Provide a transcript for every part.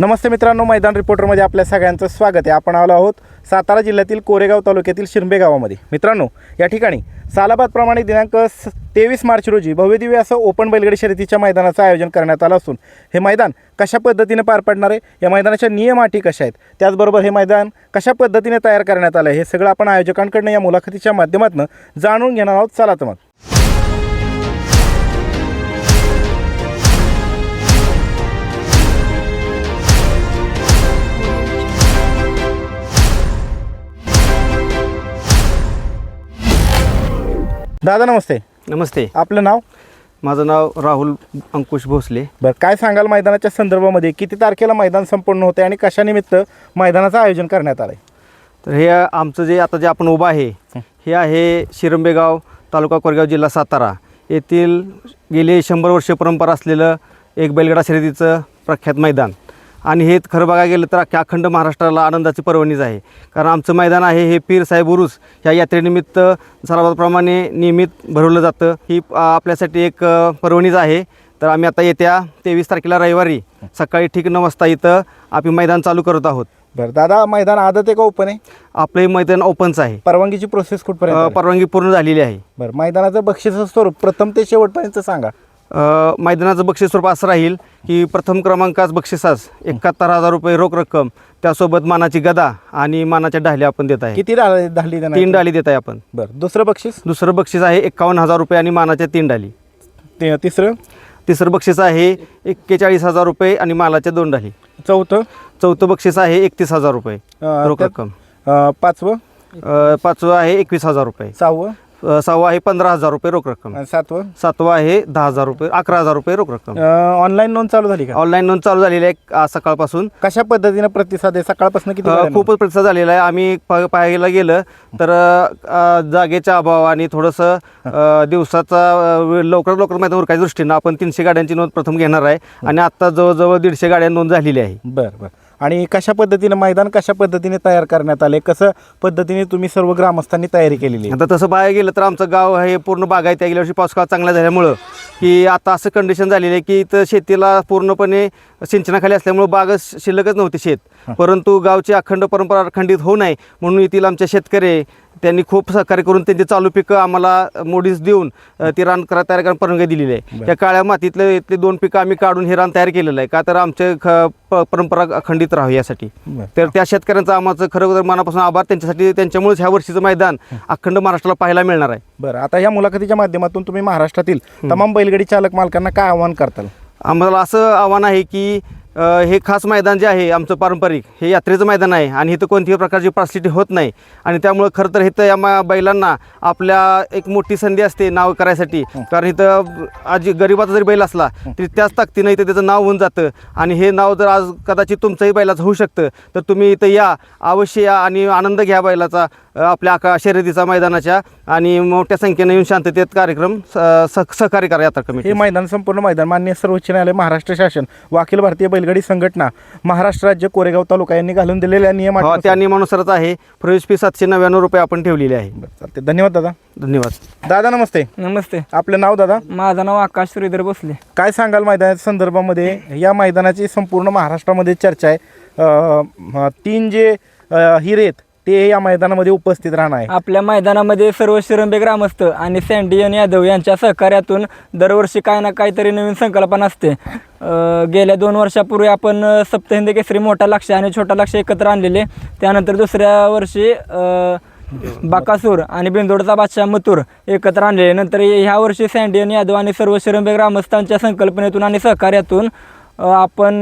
नमस्ते मित्रांनो मैदान रिपोर्टरमध्ये आपल्या सगळ्यांचं स्वागत आहे. आपण आलो आहोत सातारा जिल्ह्यातील कोरेगाव तालुक्यातील शिरंबे गावामध्ये. मित्रांनो या ठिकाणी सालाबादप्रमाणे दिनांक तेवीस मार्च रोजी भव्यदिव्य असं ओपन बैलगाडी शर्यतीच्या मैदानाचं आयोजन करण्यात आलं असून हे मैदान कशा पद्धतीने पार पडणार आहे? या मैदानाच्या नियम अटी कशा आहेत? त्याचबरोबर हे मैदान कशा पद्धतीने तयार करण्यात आलं आहे? हे सगळं आपण आयोजकांकडनं या मुलाखतीच्या माध्यमातून जाणून घेणार आहोत. चला तर मग. दादा नमस्ते. नमस्ते. आपलं नाव? माझं नाव राहुल अंकुश भोसले. बरं काय सांगाल मैदानाच्या संदर्भामध्ये? किती तारखेला मैदान संपन्न होते आणि कशानिमित्त मैदानाचं आयोजन करण्यात आलं आहे तर हे आमचं जे आता जे आपण उभं आहे हे आहे शिरंबेगाव तालुका कोरेगाव जिल्हा सातारा. येथील गेले शंभर वर्ष परंपरा असलेलं एक बैलगाडा शर्यतीचं प्रख्यात मैदान. आणि हे खरं बघायला गेलं तर अख्ख्या अखंड महाराष्ट्राला आनंदाची पर्वणीच आहे. कारण आमचं मैदान आहे हे पीर साहेब उरुस ह्या यात्रेनिमित्त सर्वांप्रमाणे नियमित भरवलं जातं. ही आपल्यासाठी एक पर्वणीच आहे. तर आम्ही आता येत्या तेवीस तारखेला रविवारी सकाळी ठीक नऊ वाजता इथं आम्ही मैदान चालू करत आहोत. बरं दादा मैदान आदत आहे का ओपन आहे? आपलं हे मैदान ओपनचं आहे. परवानगीची प्रोसेस कुठपर्यंत? परवानगी पूर्ण झालेली आहे. बरं मैदानाचं बक्षीस स्वरूप प्रथम ते शेवटपर्यंत सांगा. मैदानाचं बक्षीस स्वरूप असं राहील की प्रथम क्रमांकाच बक्षिसास एकाहत्तर हजार रुपये रोख रक्कम त्यासोबत मानाची गदा आणि मानाच्या ढाल्या आपण देत आहे. किती डाली डाली देणार तीन डाली देत आहे आपण. बरं दुसरं बक्षीस? दुसरं बक्षीस आहे एकावन्न हजार रुपये आणि मानाच्या तीन डाली ते- तिसरं? तिसरं बक्षीस आहे एक्केचाळीस हजार रुपये आणि मालाच्या दोन डाली चौथं? चौथं बक्षीस आहे एकतीस हजार रुपये अ, रोख त्यात- रक्कम. अ, पाचवं? अ, पाचवं आहे एकवीस हजार रुपये. सहावं? सहावं आहे पंधरा हजार रुपये रोख रक्कम. आणि सातवं? सातवं आहे दहा हजार रुपये अकरा हजार रुपये रोख रक्कम. ऑनलाईन नोंद चालू झाली का? ऑनलाईन नोंद चालू झालेली आहे आज सकाळपासून. कशा पद्धतीने प्रतिसाद आहे? सकाळपासून किती अ, वेळाने? खूपच प्रतिसाद झालेला आहे. आम्ही प- पाहायला गेलं तर अ, जागेचा अभाव आणि थोडंसं अ, दिवसाचा अ, वेळ लवकर लवकर मैदान उरकायच्या दृष्टीनं. आपण तीनशे गाड्यांची नोंद प्रथम घेणार आहे. आणि आत्ता जवळजवळ दीडशे गाड्या नोंद झालेली आहे. बरं बरं. आणि कशा पद्धतीने मैदान कशा पद्धतीने तयार करण्यात आले? कसं पद्धतीने तुम्ही सर्व ग्रामस्थांनी तयारी केलेली आहे? आता तसं पाहायला गेलं तर आमचं गाव हे पूर्ण बागायत आहे. गेल्या वर्षी पाऊस काळ चांगला झाल्यामुळं की आता असं कंडिशन झालेली आहे की इथं शेतीला पूर्णपणे सिंचनाखाली असल्यामुळं बागच शिल्लकच नव्हती शेत. परंतु गावची अखंड परंपरा अखंडित होऊ नये म्हणून येथील आमचे शेतकरी त्यांनी खूप सहकार्य करून त्यांची चालू पिकं आम्हाला मोडीस देऊन ती रान करा तयार करायला परवानगी दिलेली आहे. त्या काळ्या मातीतले इथले दोन पिकं आम्ही काढून हे रान तयार केलेलं आहे. का तर आमचे ख परंपरा अखंडित राहावी यासाठी. तर त्या शेतकऱ्यांचा आम्हाला खरं मनापासून आभार. त्यांच्यासाठी त्यांच्यामुळेच ह्या वर्षीचं मैदान अखंड महाराष्ट्राला पाहायला मिळणार आहे. बरं आता या मुलाखतीच्या माध्यमातून तुम्ही महाराष्ट्रातील तमाम बैलगाडी चालक मालकांना काय आव्हान करताल? आम्हाला असं आव्हान आहे की हे खास मैदान जे आहे आमचं पारंपरिक हे यात्रेचं मैदान आहे आणि इथं कोणत्याही प्रकारची पार्सिटी होत नाही. आणि त्यामुळं खरं तर इथं या मा- बैलांना आपल्या एक मोठी संधी असते नाव करायसाठी. कारण इथं आज गरिबाचा जरी बैल असला तरी त्याच ताकदीनं इथं त्याचं नाव होऊन जातं. आणि हे नाव जर आज कदाचित तुमचंही बैलाचं होऊ शकतं तर तुम्ही इथं या अवश्य या आणि आनंद घ्या बैलाचा. आपल्या आका शर्यतीचा मैदानाच्या आणि मोठ्या संख्येने येऊन शांततेत कार्यक्रम स- सह- सहकार्य करा यात्रा हे कमिटी मैदान संपूर्ण मैदान मान्य सर्वोच्च न्यायालय महाराष्ट्र शासन व अखिल भारतीय बैलगाडी संघटना महाराष्ट्र राज्य कोरेगाव तालुका यांनी घालून दिलेल्या नियम हो त्या नियमानुसारच आहे. प्रवेश फी सातशे नव्याण्णव रुपये आपण ठेवलेली आहे. चालते धन्यवाद दादा. धन्यवाद. दादा नमस्ते. नमस्ते. आपलं नाव दादा? माझं नाव आकाश श्रीधर भोसले. काय सांगाल मैदानाच्या संदर्भामध्ये? या मैदानाची संपूर्ण महाराष्ट्रामध्ये चर्चा आहे. तीन जे अं, हिरे आहेत ते या मैदानामध्ये उपस्थित राहणार आहे. आपल्या मैदानामध्ये सर्व शिरंबे ग्रामस्थ आणि सँडियन यादव यांच्या सहकार्यातून दरवर्षी काय ना काहीतरी नवीन संकल्पना असते. अं, गेल्या दोन वर्षापूर्वी आपण अं, सप्तहिंद केसरी मोठा लक्ष आणि छोटा लक्ष एकत्र आणलेले. त्यानंतर दुसऱ्या वर्षी अं, बाकासूर आणि बिंदोडचा बादशाह मथुर एकत्र आणलेले. नंतर ह्या वर्षी सँडियन यादव आणि सर्व शिरंबे ग्रामस्थांच्या संकल्पनेतून आणि सहकार्यातून आपण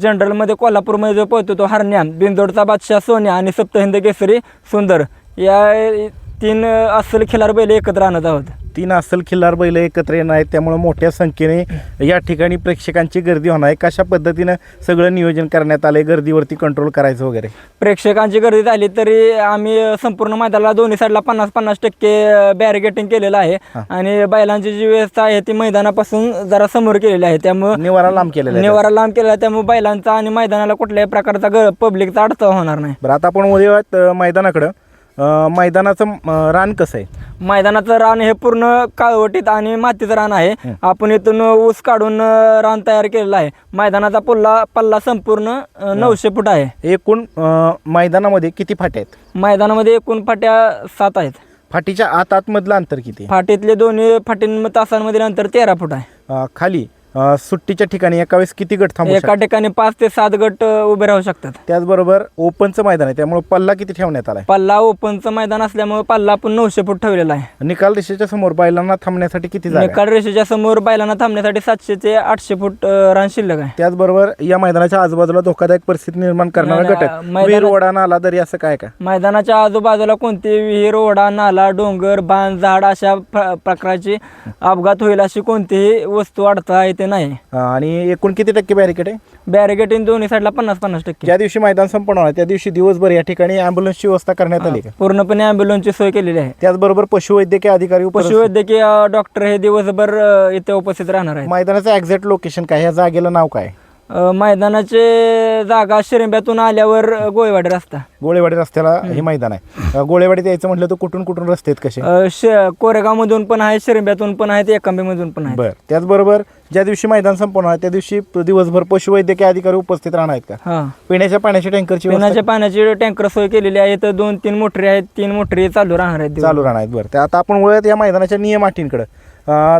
जनरलमध्ये कोल्हापूरमध्ये जो पळतो तो हरण्या बिंदोडचा बादशाह सोन्या आणि सप्तहिंद केसरी सुंदर. या तीन अस्सल खिलार बैल एकत्र आणत आहोत. तीन अस्सल खिल्लार बैल एकत्र येणार आहेत. त्यामुळे मोठ्या संख्येने या ठिकाणी प्रेक्षकांची गर्दी होणार आहे. कशा पद्धतीनं सगळं नियोजन करण्यात आलं आहे गर्दीवरती कंट्रोल करायचं वगैरे. प्रेक्षकांची गर्दी झाली तरी आम्ही संपूर्ण मैदानाला दोन्ही साईडला पन्नास पन्नास टक्के बॅरिगेटिंग केलेलं आहे. आणि बैलांची जी व्यवस्था आहे ती मैदानापासून जरा समोर केलेली आहे. त्यामुळं निवारा लांब केलेला आहे निवारा लांब केला आहे त्यामुळे बैलांचा आणि मैदानाला कुठल्याही प्रकारचा पब्लिकचा अडथळा होणार नाही. बरं आता आपण उद्या मैदानाकडं अ, मैदानाचं अ, रान कसं आहे? मैदानाचं रान हे पूर्ण काळवटीत आणि मातीचं रान आहे. आपण इथून ऊस काढून अ, रान तयार केलेलं आहे. मैदानाचा पल्ला पल्ला संपूर्ण अ, नऊशे फूट आहे. एकूण अ, मैदानामध्ये किती फाट्या आहेत? मैदानामध्ये एकूण फाट्या सात आहेत. फाटीच्या आत आतमधलं अंतर किती आहे? फाटीतले दोन्ही फाटीं तासांमधील अंतर तेरा फूट आहे. अ, खाली? अ, सुट्टीच्या ठिकाणी एका वेळेस किती गट थांबू एका शकतात? ठिकाणी पाच ते सात गट अ, उभे राहू शकतात. त्याचबरोबर ओपनचं मैदान आहे त्यामुळे पल्ला किती ठेवण्यात आलाय? पल्ला ओपनचं मैदान असल्यामुळे पल्ला आपण नऊशे फूट ठेवलेला आहे. निकाल रेषेच्या समोर बैलांना थांबण्यासाठी किती जागा आहे? निकाल रेषेच्या समोर बैलांना थांबण्यासाठी सातशे ते आठशे फूट अ, रान शिल्लक आहे. त्याचबरोबर या मैदानाच्या आजूबाजूला धोकादायक परिस्थिती निर्माण करणारा नाही, नाही, मैदानात- वीर ओढा नाला दरी असं काय का? मैदानाच्या आजूबाजूला कोणते विहीर ओढा नाला डोंगर बांध झाड अशा प्र- प्रकारची अपघात होईल अशी कोणतीही वस्तू अडथळा येते नाही. अ, आणि एकूण किती टक्के बॅरिकेड आहे? बॅरिगेटिंग दोन्ही साईडला पन्नास पन्नास टक्के. ज्या दिवशी मैदान संपन्न होणार त्या दिवशी दिवसभर या ठिकाणी अँब्युलन्सची व्यवस्था करण्यात आली का? पूर्णपणे अँब्युलन्सची सोय केलेली आहे. त्याचबरोबर पशुवैद्यकीय अधिकारी उपस्थित- पशुवैद्यकीय डॉक्टर हे दिवसभर अ, इथे उपस्थित राहणार आहेत. मैदानाचं एक्झॅक्ट लोकेशन काय? ह्या जागेला नाव काय? अ, मैदानाचे जागा शिरंब्यातून आल्यावर गोळेवाडी रस्ता. गोळेवाडी रस्त्याला हे मैदान आहे. अ, गोळेवाडीत यायचं म्हटलं तर कुठून कुठून रस्ते आहेत कसे? अ, श कोरेगावमधून पण आहे शिरंब्यातून पण आहेत एकांबीमधून पण आहेत. बर. त्याचबरोबर ज्या दिवशी मैदान संपन्न होणार त्या दिवशी प- दिवसभर पशुवैद्यकीय अधिकारी उपस्थित राहणार आहेत का? हा. पिण्याच्या पाण्याच्या टँकरची व्यवस्था पिण्याच्या पाण्याची टँकर सोय केलेली आहे. तर दोन तीन मोटरी आहेत तीन मोटरी चालू राहणार आहेत दिवस. चालू राहणार आहेत. बरं. आता आपण वळत या मैदानाच्या नियम अटींकडे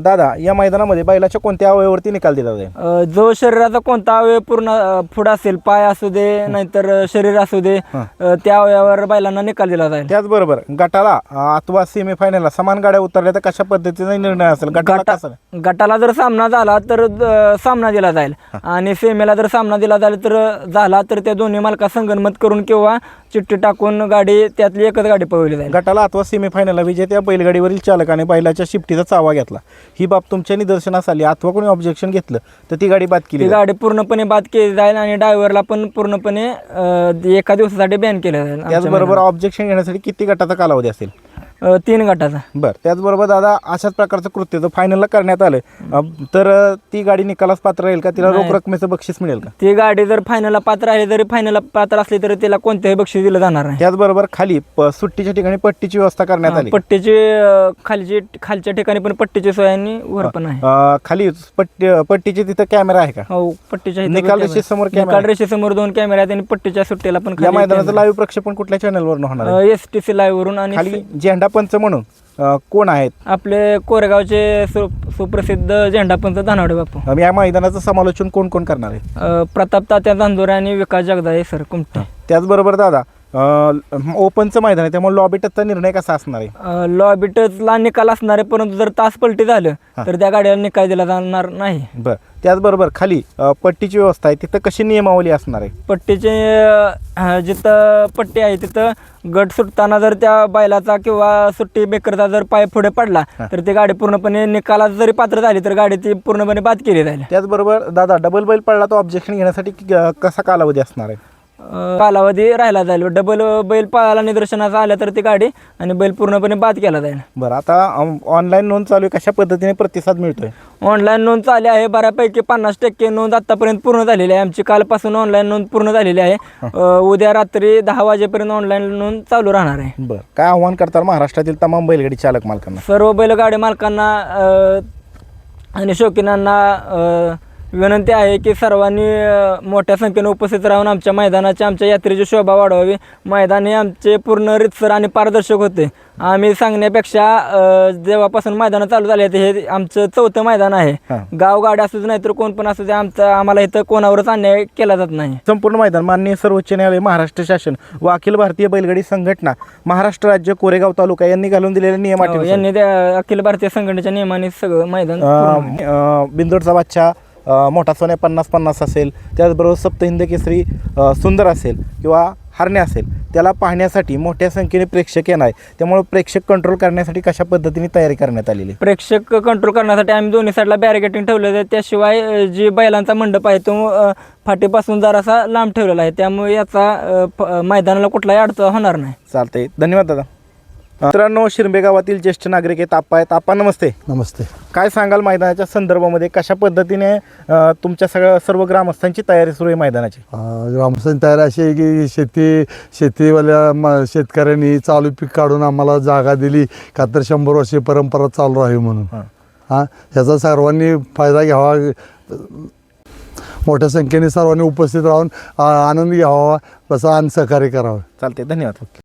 दादा या मैदानामध्ये बैलाच्या कोणत्या अवयवावरती निकाल दिला जाईल अ, जो शरीराचा कोणता अवयव पूर्ण अ, पुढ असेल पाय असू दे नाहीतर अ, शरीर असू दे. अ, त्या अवयवावर बैलांना निकाल दिला जाईल. त्याचबरोबर गटाला अ, अथवा सेमीफायनलला समान गाड्या उतरल्या तर कशा पद्धतीचा निर्णय असेल? गटाला कसा? गटाला जर सामना झाला तर अ, सामना दिला जाईल. आणि सेमीला जर सामना दिला जाईल तर झाला तर त्या दोन्ही मालका संगनमत करून किंवा चिठ्ठी टाकून गाडी त्यातली एकच गाडी पळवली जाईल. गटाला अथवा सेमीफायनलला विजेत्या बैलगाडीवरील चालकाने बैलाच्या शिफ्टीचा चावा घेतला. ही बाब तुमच्या निदर्शनास आली. अथवा कोणी ऑब्जेक्शन घेतलं तर ती गाडी बाद केली ती. गाडी पूर्णपणे बाद केली जाईल आणि ड्रायव्हरला पण पूर्णपणे अ, एका दिवसासाठी बॅन केलं जाईल. आमच्या त्याचबरोबर ऑब्जेक्शन घेण्यासाठी किती गटाचा कालावधी असेल. अ, तीन गटाचा. बरं त्याचबरोबर दादा अशाच प्रकारचं कृत्य जर फायनलला करण्यात आलं अ, तर अ, ती गाडी निकालास पात्र राहील का? तिला रोख. रकमेचं बक्षीस मिळेल का? ती गाडी जर फायनलला पात्र आहे जरी फायनलला पात्र असली तरी तिला कोणत्याही बक्षीस दिलं जाणार नाही. त्याचबरोबर खाली प- सुट्टीच्या ठिकाणी पट्टीची व्यवस्था करण्यात आली. पट्टीची अ, खालची खालच्या ठिकाणी पण पट्टीची सोय आणि वर पण आहे. अ, खाली पट्टी पट्टीची तिथं कॅमेरा आहे का? हो पट्टीच्या इथं निकाल रेषेसमोर निकाल रेषेसमोर दोन कॅमेरा आहेत आणि पट्टीच्या सुट्टीला पण या मैदानाचं लाईव्ह प्रक्षेपण कुठल्या चॅनलवर होणार आहे? एस टी सी लाईव्ह वरून आणि खाली झेंडा पंच म्हणून अ, कोण आहेत? आपले कोरेगावचे सु सुप्रसिद्ध झेंडापंच धानावडे बापू. अ, या मैदानाचं समालोचन कोण कोण करणार आहे? अ, प्रताप तात्या धांदोरे आणि विकास जगदाळे सर कुमटे. त्याचबरोबर दादा ओपनचं मैदान आहे त्यामुळे लॉबी टचचा निर्णय कसा असणार आहे? लॉबिटला निकाल असणार आहे परंतु जर तास पलटी झालं तर त्या गाडीला निकाल दिला जाणार नाही. बरं. त्याचबरोबर खाली पट्टीची व्यवस्था आहे तिथं कशी नियमावली असणार आहे? पट्टीचे जिथं पट्टी आहे तिथं गट सुटताना जर त्या बैलाचा किंवा सुट्टी बेकरचा जर पाय पुढे पडला तर ती गाडी पूर्णपणे निकालात जरी पात्र झाली तर गाडी ती पूर्णपणे बाद केली जाईल. त्याचबरोबर दादा डबल बैल पडला तो ऑब्जेक्शन घेण्यासाठी कसा कालावधी असणार आहे? कालावधी राहिला जाईल. डबल बैल पळाला निदर्शनाचा आल्या तर ती गाडी आणि बैल पूर्णपणे बाद केला जाईल. बरं आता ऑनलाईन नोंद चालू आहे कशा पद्धतीने प्रतिसाद मिळतोय? ऑनलाईन नोंद चालली आहे बऱ्यापैकी पन्नास टक्के नोंद आतापर्यंत पूर्ण झालेली आहे. आमची कालपासून ऑनलाईन नोंद पूर्ण झालेली आहे. उद्या रात्री दहा वाजेपर्यंत ऑनलाईन नोंद चालू राहणार आहे. बरं काय आव्हान करतात महाराष्ट्रातील तमाम बैलगाडी चालक मालकांना? सर्व बैलगाडी मालकांना आणि शौकीनांना विनंती आहे की सर्वांनी मोठ्या संख्येने उपस्थित राहून आमच्या मैदानाची आमच्या यात्रेची शोभा वाढवावी. मैदान हे आमचे पूर्ण रितसर आणि पारदर्शक होते. आम्ही सांगण्यापेक्षा जेव्हापासून मैदानं चालू झाली आहेत हे आमचं चौथं मैदान आहे. हां. गावगाडी असू दे नाहीतर कोण पण असू दे आमचं आम्हाला इथं कोणावरच अन्याय केला जात नाही. संपूर्ण मैदान माननीय सर्वोच्च न्यायालय महाराष्ट्र शासन व अखिल भारतीय बैलगाडी संघटना महाराष्ट्र राज्य कोरेगाव तालुका यांनी घालून दिलेल्या नियम हो, यांनी अखिल भारतीय संघटनेच्या नियमाने सगळं मैदान. बिंदोडचा बादशा अ, मोठा सोन्या पन्नास पन्नास असेल त्याचबरोबर सप्तहिंद केसरी सुंदर असेल किंवा हरणे असेल त्याला पाहण्यासाठी मोठ्या संख्येने प्रेक्षक येणार आहे त्यामुळे प्रेक्षक कंट्रोल करण्यासाठी कशा पद्धतीने तयारी करण्यात आलेली? आहे? प्रेक्षक कंट्रोल करण्यासाठी आम्ही दोन्ही साईडला बॅरिगेटिंग ठेवलेलं आहे. त्याशिवाय जी बैलांचा मंडप आहे तो फाटीपासून जरासा लांब ठेवलेला आहे. त्यामुळे याचा मैदानाला कुठलाही अडथळा होणार नाही. चालतंय. धन्यवाद दादा. मित्रांनो शिरंबे गावातील ज्येष्ठ नागरिक आहेत आप्पा आहेत. आप्पा नमस्ते. नमस्ते. काय सांगाल मैदानाच्या संदर्भामध्ये? कशा पद्धतीने अ, तुमच्या सगळ्या सर्व ग्रामस्थांची तयारी सुरू आहे मैदानाची? ग्रामस्थांची तयारी अशी आहे की शेती शेतीवाल्या म शेतकऱ्यांनी चालू पीक काढून आम्हाला जागा दिली का तर शंभर वर्षे परंपरा चालू राहावी म्हणून. हां. हां ह्याचा सर्वांनी फायदा घ्यावा. मोठ्या संख्येने सर्वांनी उपस्थित राहून आ- आनंद घ्यावा. तसा आणि सहकार्य करावं. चालते धन्यवाद.